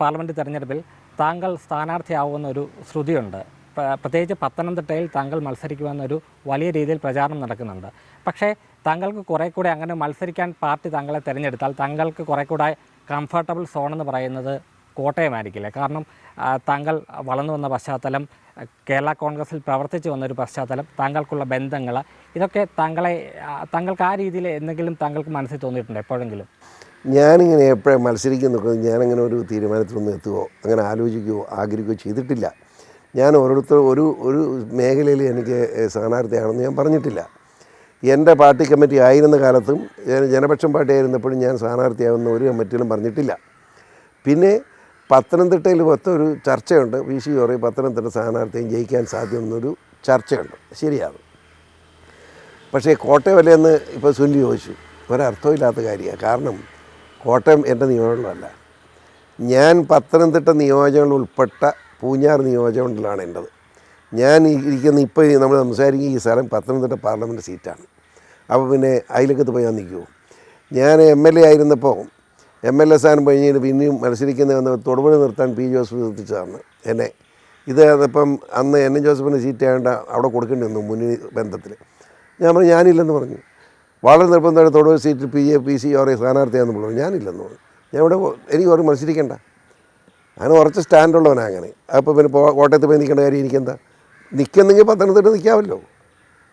Parliament തെരഞ്ഞെടുപ്പിൽ താങ്കൾ സ്ഥാനാർത്ഥിയാവുന്ന ഒരു ശ്രുതിയുണ്ട് പ്രത്യേകിച്ച് പത്തനംതിട്ടയിൽ താങ്കൾ മത്സരിക്കുമെന്നൊരു വലിയ രീതിയിൽ പ്രചാരണം നടക്കുന്നുണ്ട്. പക്ഷേ താങ്കൾക്ക് കുറേ കൂടെ അങ്ങനെ മത്സരിക്കാൻ പാർട്ടി താങ്കളെ തിരഞ്ഞെടുത്താൽ താങ്കൾക്ക് കുറേ കൂടെ കംഫർട്ടബിൾ സോൺ എന്ന് പറയുന്നത് കോട്ടയമായിരിക്കില്ല? കാരണം താങ്കൾ വളർന്നു വന്ന പശ്ചാത്തലം കേരള കോൺഗ്രസിൽ പ്രവർത്തിച്ചു വന്നൊരു പശ്ചാത്തലം താങ്കൾക്കുള്ള ബന്ധങ്ങൾ ഇതൊക്കെ താങ്കളെ താങ്കൾക്ക് ആ രീതിയിൽ എന്തെങ്കിലും താങ്കൾക്ക് മനസ്സിൽ തോന്നിയിട്ടുണ്ടോ എപ്പോഴെങ്കിലും? ഞാനിങ്ങനെ എപ്പോഴും മത്സരിക്കുന്ന ഞാനങ്ങനെ ഒരു തീരുമാനത്തിലൊന്നും എത്തുകയോ അങ്ങനെ ആലോചിക്കുകയോ ആഗ്രഹിക്കുകയോ ചെയ്തിട്ടില്ല. ഞാൻ ഓരോരുത്തർ ഒരു ഒരു മേഖലയിൽ എനിക്ക് സ്ഥാനാർത്ഥിയാണെന്ന് ഞാൻ പറഞ്ഞിട്ടില്ല. എന്റെ പാർട്ടി കമ്മിറ്റി ആയിരുന്ന കാലത്തും ജനപക്ഷം പാർട്ടി ആയിരുന്നപ്പോഴും ഞാൻ സ്ഥാനാർത്ഥിയാവുന്ന ഒരു കമ്മിറ്റിയിലും പറഞ്ഞിട്ടില്ല. പിന്നെ പത്തനംതിട്ടയിൽ മൊത്തം ഒരു ചർച്ചയുണ്ട്. വി സി ജോറി പത്തനംതിട്ട സ്ഥാനാർത്ഥിയും ജയിക്കാൻ സാധ്യമെന്നൊരു ചർച്ചയുണ്ട്. ശരിയാണ്. പക്ഷേ കോട്ടയം വലയെന്ന് ഇപ്പോൾ സുനിൽ ചോദിച്ചു. ഒരർത്ഥമില്ലാത്ത കാര്യമാണ്. കാരണം കോട്ടയം എന്റെ നിയോജനമല്ല ഞാൻ പത്തനംതിട്ട നിയോജകങ്ങൾ ഉൾപ്പെട്ട പൂഞ്ഞാർ നിയോജകമണ്ഡലമാണ് എന്റെത്. ഞാൻ ഇരിക്കുന്ന ഇപ്പോൾ നമ്മൾ സംസാരിക്കുന്ന ഈ സ്ഥലം പത്തനംതിട്ട പാർലമെന്റ് സീറ്റാണ്. അപ്പോൾ പിന്നെ അതിലേക്കത്ത് പോയി ഞാൻ നിൽക്കുമോ ഞാൻ എം എൽ എ ആയിരുന്നപ്പോൾ എം എൽ എ സ്ഥാനം കഴിഞ്ഞിട്ട് പിന്നെയും മത്സരിക്കുന്ന വന്ന തൊടുപുഴ നിർത്താൻ പി ജോസഫ് നിർത്തിച്ചതാണ് എന്നെ. ഇത് അതിപ്പം അന്ന് എൻ എൻ ജോസഫിന്റെ സീറ്റ് ആയതുകൊണ്ട് അവിടെ കൊടുക്കേണ്ടി വന്നു മുന്നണി ബന്ധത്തിൽ. ഞാൻ പറഞ്ഞു ഞാനില്ലെന്ന് പറഞ്ഞു. വളരെ നിർബന്ധമായിട്ട് തൊടുപുഴ സീറ്റിൽ പി എ പി സി ഓറെ സ്ഥാനാർത്ഥിയാണെന്ന് പറഞ്ഞു. ഞാനില്ലെന്ന് പറഞ്ഞു. ഞാൻ ഇവിടെ എനിക്ക് ഓരോ മത്സരിക്കണ്ട. അങ്ങനെ കുറച്ച് സ്റ്റാൻഡുള്ളവനാണ് അങ്ങനെ. അപ്പോൾ പിന്നെ കോട്ടയത്ത് പോയി നിൽക്കേണ്ട കാര്യം എനിക്കെന്താ? നിൽക്കുന്നെങ്കിൽ പത്തനംതിട്ട നിൽക്കാമല്ലോ.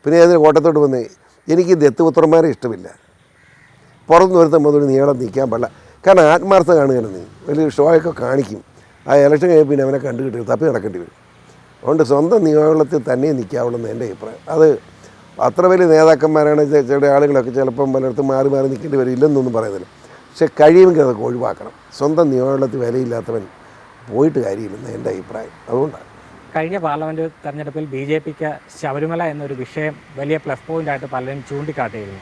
പിന്നെ ഏതെങ്കിലും കോട്ടയത്തോട്ട് വന്നേ എനിക്ക് ദത്തുപുത്രന്മാരെ ഇഷ്ടമില്ല. പുറത്തുനിന്ന് ഒരുത്തം മുതൽ നീളം നിൽക്കാൻ പാടില്ല. കാരണം ആത്മാർത്ഥ കാണുകയാണ് നീ? വലിയ ഷോയൊക്കെ കാണിക്കും. ആ ഇലക്ഷൻ കഴിഞ്ഞാൽ പിന്നെ അവനെ കണ്ടു കിട്ടി തപ്പി നടക്കേണ്ടി വരും. അതുകൊണ്ട് സ്വന്തം നിയമത്തിൽ തന്നെ നിൽക്കാവുള്ളൂ എന്ന് എന്റെ അഭിപ്രായം. അത് അത്ര വലിയ നേതാക്കന്മാരാണ് ചില ആളുകളൊക്കെ ചിലപ്പം പലയിടത്തും മാറി മാറി നിൽക്കേണ്ടി വരും ഇല്ലെന്നൊന്നും പറയുന്നില്ല. പക്ഷേ കഴിയുമെങ്കിൽ അതൊക്കെ ഒഴിവാക്കണം. സ്വന്തം നിയമത്തിൽ വിലയില്ലാത്തവൻ പോയിട്ട് കാര്യമില്ലെന്ന് എന്റെ അഭിപ്രായം. അതുകൊണ്ടാണ്. കഴിഞ്ഞ പാർലമെന്റ് തെരഞ്ഞെടുപ്പിൽ ബി ജെ പിക്ക് ശബരിമല എന്നൊരു വിഷയം വലിയ പ്ലസ് പോയിന്റായിട്ട് പലരും ചൂണ്ടിക്കാട്ടിയിരുന്നു.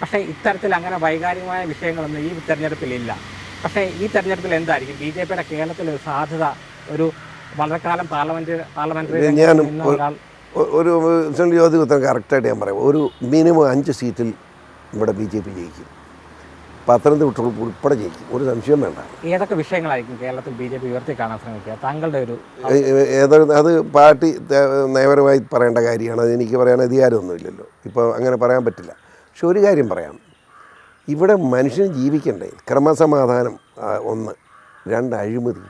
പക്ഷേ ഇത്തരത്തിൽ അങ്ങനെ വൈകാരികമായ വിഷയങ്ങളൊന്നും ഈ തെരഞ്ഞെടുപ്പിലില്ല പക്ഷേ ഈ തെരഞ്ഞെടുപ്പിൽ എന്തായിരിക്കും? ബി ജെ പിയുടെ കേരളത്തിലൊരു സാധ്യത ഒരു വളരെ കാലം പാർലമെന്റ് പാർലമെന്ററി ഞാൻ ഒരു- ചോദ്യം ഉത്തരം കറക്റ്റായിട്ട് ഞാൻ പറയാം. ഒരു മിനിമം അഞ്ച് സീറ്റിൽ ഇവിടെ ബി ജെ പി ജയിക്കും. പത്തനംതിട്ട ഉൾപ്പെടെ ജയിക്കും. ഒരു സംശയം വേണ്ട. ഏതൊക്കെ വിഷയങ്ങളായിരിക്കും കേരളത്തിൽ ബി ജെ പി ഉയർത്തി കാണാൻ ശ്രമിക്കുക? താങ്കളുടെ ഒരു ഏതൊരു അത് പാർട്ടി നയപരമായി പറയേണ്ട കാര്യമാണ്. അത് എനിക്ക് പറയാൻ അധികാരമൊന്നുമില്ലല്ലോ. ഇപ്പോൾ അങ്ങനെ പറയാൻ പറ്റില്ല. പക്ഷെ ഒരു കാര്യം പറയാം. ഇവിടെ മനുഷ്യന് ജീവിക്കണ്ടേ? ക്രമസമാധാനം ഒന്ന്. രണ്ട് അഴിമതി.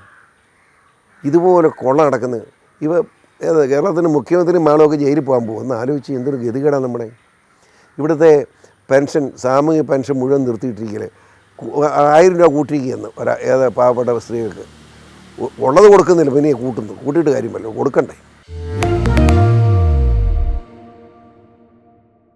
ഇതുപോലെ കൊള്ള നടക്കുന്നത്. ഇവ ഏത് കേരളത്തിന്റെ മുഖ്യമന്ത്രി മാളൊക്കെ ജയിലിൽ പോകാൻ പോകും. ഒന്ന് ആലോചിച്ച് എന്തൊരു ഗതികേടാണ് നമ്മുടെ. ഇവിടുത്തെ പെൻഷൻ സാമൂഹിക പെൻഷൻ മുഴുവൻ നിർത്തിയിട്ടിരിക്കൽ. ആയിരം രൂപ കൂട്ടിയിരിക്കുകയെന്ന് ഒരാ ഏത് പാവപ്പെട്ട സ്ത്രീകൾക്ക്. ഉള്ളത് കൊടുക്കുന്നില്ല പിന്നെ കൂട്ടുന്നു. കൂട്ടിയിട്ട് കാര്യമല്ലോ കൊടുക്കണ്ടേ.